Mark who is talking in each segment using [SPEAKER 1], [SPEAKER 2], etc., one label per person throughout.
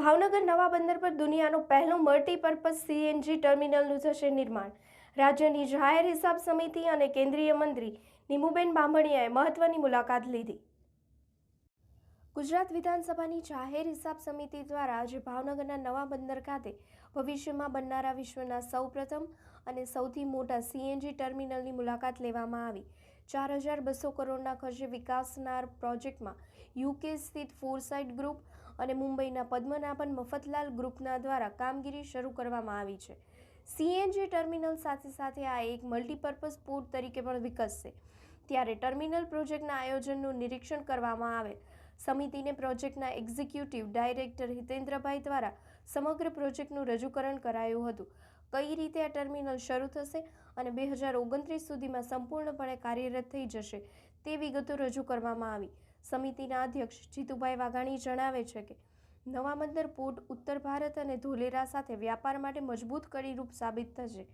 [SPEAKER 1] ભાવનગર નવા બંદર પર દુનિયાનું પહેલું મલ્ટીપર્પઝ સીએનજી ટર્મિનલનું થશે નિર્માણ. રાજ્યની જાહેર હિસાબ સમિતિ અને કેન્દ્રીય મંત્રી નીમુબેન બાંભણિયાએ મહત્વની મુલાકાત લીધી. ગુજરાત વિધાનસભાની જાહેર હિસાબ સમિતિ દ્વારા આજે ભાવનગરના નવા બંદર ખાતે ભવિષ્યમાં બનનારા વિશ્વના સૌપ્રથમ અને સૌથી મોટા સીએનજી ટર્મિનલની મુલાકાત લેવામાં આવી. ચાર હજાર બસો કરોડના ખર્ચે વિકાસનાર પ્રોજેક્ટમાં યુકે સ્થિત ફોરસાઇટ ગ્રુપ અને મુંબઈના પદ્મનાભન મફતલાલ ગ્રુપના દ્વારા કામગીરી શરૂ કરવામાં આવી છે. સીએનજી ટર્મિનલ સાથે સાથે આ એક મલ્ટીપર્પઝ પોર્ટ તરીકે પણ વિકસશે. ત્યારે ટર્મિનલ પ્રોજેક્ટના આયોજનનું નિરીક્ષણ કરવામાં આવે સમિતિને પ્રોજેક્ટના એક્ઝિક્યુટિવ ડાયરેક્ટર હિતેન્દ્રભાઈ દ્વારા સમગ્ર પ્રોજેક્ટનું રજૂકરણ કરાયું હતું. કઈ રીતે આ ટર્મિનલ શરૂ થશે અને બે હજાર ઓગણત્રીસ સુધીમાં સંપૂર્ણપણે કાર્યરત થઈ જશે તે વિગતો રજૂ કરવામાં આવી. સમિતિના અધ્યક્ષ જીતુભાઈ વાઘાણી જણાવે છે કે, નવા બંદર પોર્ટ ઉત્તર ભારત અને ધોલેરા સાથે વ્યાપાર માટે મજબૂત કડીરૂપ સાબિત થશે.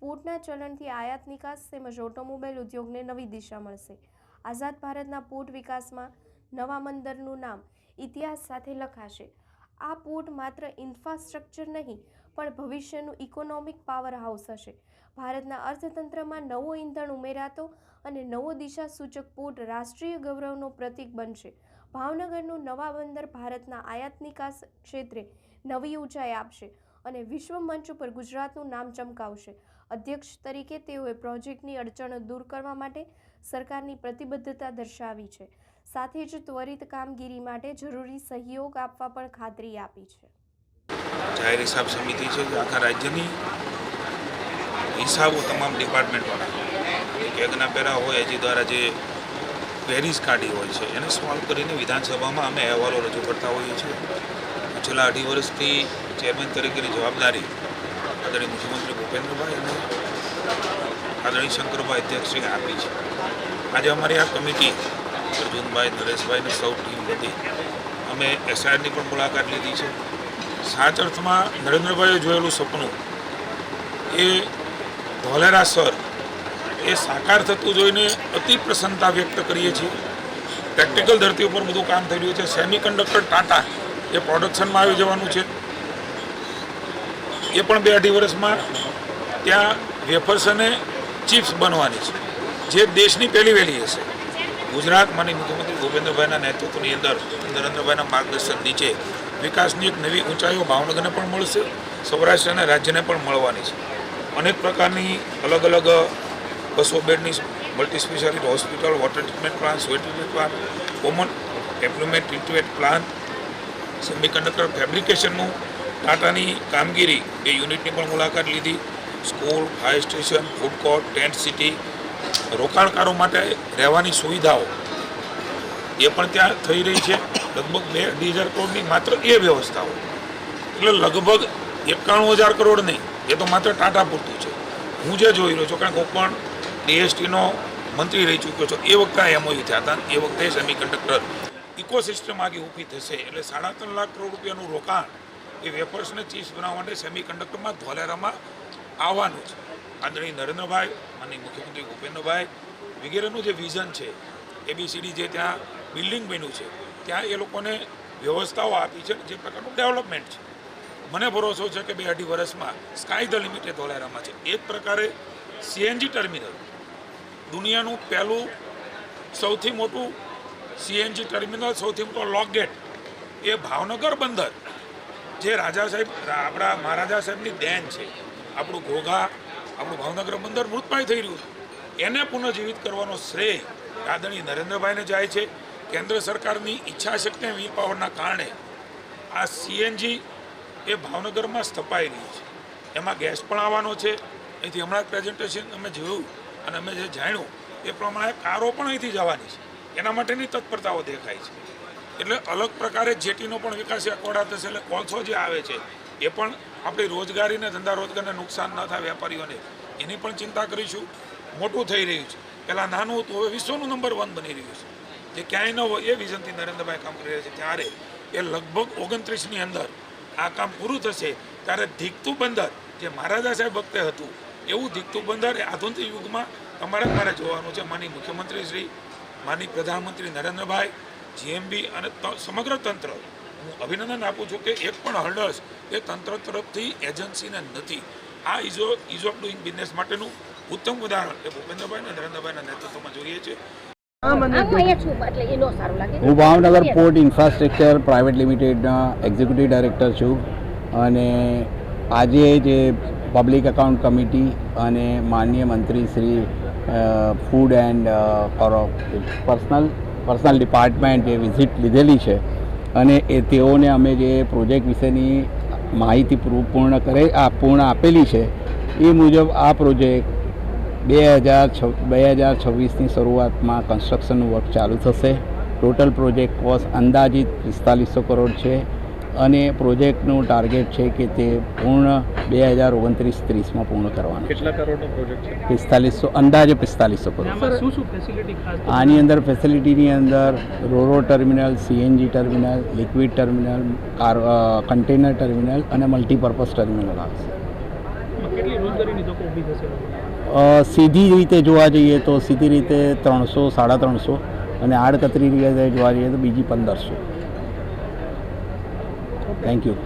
[SPEAKER 1] પોર્ટના ચલણથી આયાત નિકાસ તેમજ ઓટોમોબાઈલ ઉદ્યોગને નવી દિશા મળશે. આઝાદ ભારતના પોર્ટ વિકાસમાં નવા બંદરનું નામ ઇતિહાસ સાથે લખાશે. આ પોર્ટ માત્ર ઇન્ફ્રાસ્ટ્રક્ચર નહીં પણ ભવિષ્યનું ઇકોનોમિક પાવર હાઉસ હશે. ભારતના અર્થતંત્રમાં નવો ઈંધણ ઉમેરાતો અને નવો દિશા સૂચક પોર્ટ રાષ્ટ્રીય ગૌરવનો પ્રતીક બનશે. ભાવનગરનું નવા બંદર ભારતના આયાત નિકાસ ક્ષેત્રે નવી ઊંચાઈ આપશે અને વિશ્વ મંચ ઉપર ગુજરાતનું નામ ચમકાવશે. અધ્યક્ષ તરીકે તેઓએ પ્રોજેક્ટની અડચણો દૂર કરવા માટે સરકારની પ્રતિબદ્ધતા દર્શાવી છે. સાથે જ ત્વરિત કામગીરી માટે જરૂરી સહયોગ આપવા પણ ખાતરી આપી છે.
[SPEAKER 2] જાહેર હિસાબ સમિતિ છે જે આખા રાજ્યની હિસાબો તમામ ડિપાર્ટમેન્ટવાળા કેગના પહેરા હોય એજી દ્વારા જે ક્વેરીઝ કાઢી હોય છે, એને સોલ્વ કરીને વિધાનસભામાં અમે અહેવાલો રજૂ કરતા હોઈએ છીએ. છેલ્લા અઢી વર્ષથી ચેરમેન તરીકેની જવાબદારી આદરણીય મુખ્યમંત્રી ભૂપેન્દ્રભાઈ અને આદરણીય શંકરભાઈ અધ્યક્ષશ્રીએ આપી છે. આજે અમારી આ કમિટી, અર્જુનભાઈ નરેશભાઈને સૌ ટીમ બધી અમે એસઆઈઆરની પણ મુલાકાત લીધી છે. સાચ અર્થમાં નરેન્દ્રભાઈએ જોયેલું સપનું એ ધોલેરા સર એ સાકાર થતું જોઈને અતિ પ્રસન્નતા વ્યક્ત કરીએ છીએ. પ્રેક્ટિકલ ધરતી ઉપર બધું કામ થઈ રહ્યું છે. સેમિકન્ડક્ટર ટાટા એ પ્રોડક્શનમાં આવી જવાનું છે. એ પણ બે અઢી વર્ષમાં ત્યાં વેફર્સ અને ચિપ્સ બનવાની છે. જે દેશની પહેલી વહેલી હશે. ગુજરાત માની મુખ્યમંત્રી ભૂપેન્દ્રભાઈના નેતૃત્વની અંદર નરેન્દ્રભાઈના માર્ગદર્શન નીચે વિકાસની એક નવી ઊંચાઈઓ ભાવનગરને પણ મળશે, સૌરાષ્ટ્ર અને રાજ્યને પણ મળવાની છે. અનેક પ્રકારની અલગ અલગ બસો બેડની multi speciality hospital, water treatment plant, soil treatment plant, common employment treatment plant, semiconductor ફેબ્રિકેશનનું ટાટાની કામગીરી એ યુનિટની પણ મુલાકાત લીધી. School, fire station, food court, tent city રોકાણકારો માટે રહેવાની સુવિધાઓ એ પણ ત્યાં થઈ રહી છે. લગભગ બે અઢી હજાર કરોડની માત્ર એ વ્યવસ્થાઓ એટલે લગભગ એકાણું હજાર કરોડ નહીં, એ તો માત્ર ટાટા પૂરતું છે. હું જે જોઈ રહ્યો છું, કારણ કે હું પણ ડીએસટીનો મંત્રી રહી ચૂક્યો છું, એ વખતે એમઓયુ થયા હતા, એ વખતે સેમી કંડક્ટર ઇકોસિસ્ટમ આગી ઊભી થશે. એટલે સાડા ત્રણ લાખ કરોડ રૂપિયાનું રોકાણ એ વેફર્સને ચીઝ બનાવવા માટે સેમી કંડક્ટરમાં ધોલેરામાં આવવાનું છે. આદરણીય નરેન્દ્રભાઈ અને મુખ્યમંત્રી ભૂપેન્દ્રભાઈ વગેરેનું જે વિઝન છે એબીસીડી જે ત્યાં બિલ્ડિંગ બન્યું છે, ત્યાં એ લોકોને વ્યવસ્થાઓ આપી છે, જે પ્રકારનું ડેવલપમેન્ટ છે. મને ભરોસો છે કે બે અઢી વર્ષમાં સ્કાય ધ લિમિટેડ ધોલેરામાં છે. એ પ્રકારે સીએનજી ટર્મિનલ. દુનિયાનું પહેલું સૌથી મોટું સીએનજી ટર્મિનલ, સૌથી મોટો લોક ગેટ એ ભાવનગર બંદર, જે રાજા સાહેબ, આપણા મહારાજા સાહેબની દેન છે. આપણું ઘોઘા, આપણું ભાવનગર બંદર મૃતપાય થઈ રહ્યું એને પુનઃજીવિત કરવાનો શ્રેય આદરણીય નરેન્દ્રભાઈને જાય છે. કેન્દ્ર સરકારની ઈચ્છાશક્તિ વી વીર પાવરના કારણે આ સીએનજી એ ભાવનગરમાં સ્થપાઈ રહી છે. એમાં ગેસ પણ આવવાનો છે. અહીંથી હમણાં પ્રેઝન્ટેશન અમે જોયું અને અમે જે જાણ્યું એ પ્રમાણે કારો પણ અહીંથી જવાની છે. એના માટેની તત્પરતાઓ દેખાય છે. એટલે અલગ પ્રકારે જેટીનો પણ વિકાસ અકોડા થશે એટલે કોલસો જે આવે છે, એ પણ આપણી રોજગારીને ધંધા રોજગારને નુકસાન ન થાય વેપારીઓને, એની પણ ચિંતા કરીશું. મોટું થઈ રહ્યું છે. પહેલાં નાનું હતું, હવે વિશ્વનું નંબર વન બની રહ્યું છે. જે ક્યાંય ન હોય એ વિઝનથી નરેન્દ્રભાઈ કામ કરી રહ્યા છે. ત્યારે એ લગભગ ઓગણત્રીસની અંદર આ કામ પૂરું થશે, ત્યારે ધીકતું બંદર જે મહારાજા સાહેબ વખતે હતું, એવું ધીકતું બંદર એ આધુનિક યુગમાં તમારે મારે જોવાનું છે. માની મુખ્યમંત્રી શ્રી માની પ્રધાનમંત્રી નરેન્દ્રભાઈ, જીએમબી અને સમગ્ર તંત્ર, હું અભિનંદન આપું છું કે એક પણ હર્ડલ્સ એ તંત્ર તરફથી એજન્સીને નથી. આ ઇઝો ઇઝ ઓફ ડુઈંગ બિઝનેસ માટેનું ઉત્તમ ઉદાહરણ એ ભૂપેન્દ્રભાઈ અને નરેન્દ્રભાઈના નેતૃત્વમાં જોઈએ છીએ
[SPEAKER 3] એટલે એ નો સારું લાગે.
[SPEAKER 4] હું ભાવનગર પોર્ટ ઇન્ફ્રાસ્ટ્રક્ચર પ્રાઇવેટ લિમિટેડના એક્ઝિક્યુટિવ ડાયરેક્ટર છું અને આજે જે પબ્લિક એકાઉન્ટ કમિટી અને માનનીય મંત્રી Shri food and personal personal department જે વિઝિટ લીધેલી છે અને એ તેઓને અમે જે પ્રોજેક્ટ વિશેની માહિતી પૂર્ણ કરે આ પૂર્ણ આપેલી છે એ મુજબ આ પ્રોજેક્ટ બે હજાર છ બે હજાર છવ્વીસની શરૂઆતમાં કન્સ્ટ્રક્શનનું વર્ક ચાલુ થશે. ટોટલ પ્રોજેક્ટ કોસ્ટ અંદાજિત પિસ્તાલીસો કરોડ છે અને પ્રોજેક્ટનું ટાર્ગેટ છે કે તે પૂર્ણ બે હજાર ઓગણત્રીસ ત્રીસમાં પૂર્ણ કરવાનું. છે
[SPEAKER 5] કેટલા કરોડનો પ્રોજેક્ટ છે?
[SPEAKER 4] પિસ્તાલીસો અંદાજે પિસ્તાલીસો કરોડ. આની અંદર ફેસિલિટીની અંદર ro ro terminal CNG terminal liquid terminal car container terminal અને મલ્ટીપર્પઝ ટર્મિનલ આવશે
[SPEAKER 5] કેટલી રોજગારીની તકો ઊભી થશે?
[SPEAKER 4] સીધી રીતે જોવા જઈએ તો સીધી રીતે ત્રણસો, સાડા ત્રણસો અને આડકતરી રીતે જોવા જઈએ તો બીજી પંદરસો. Thank you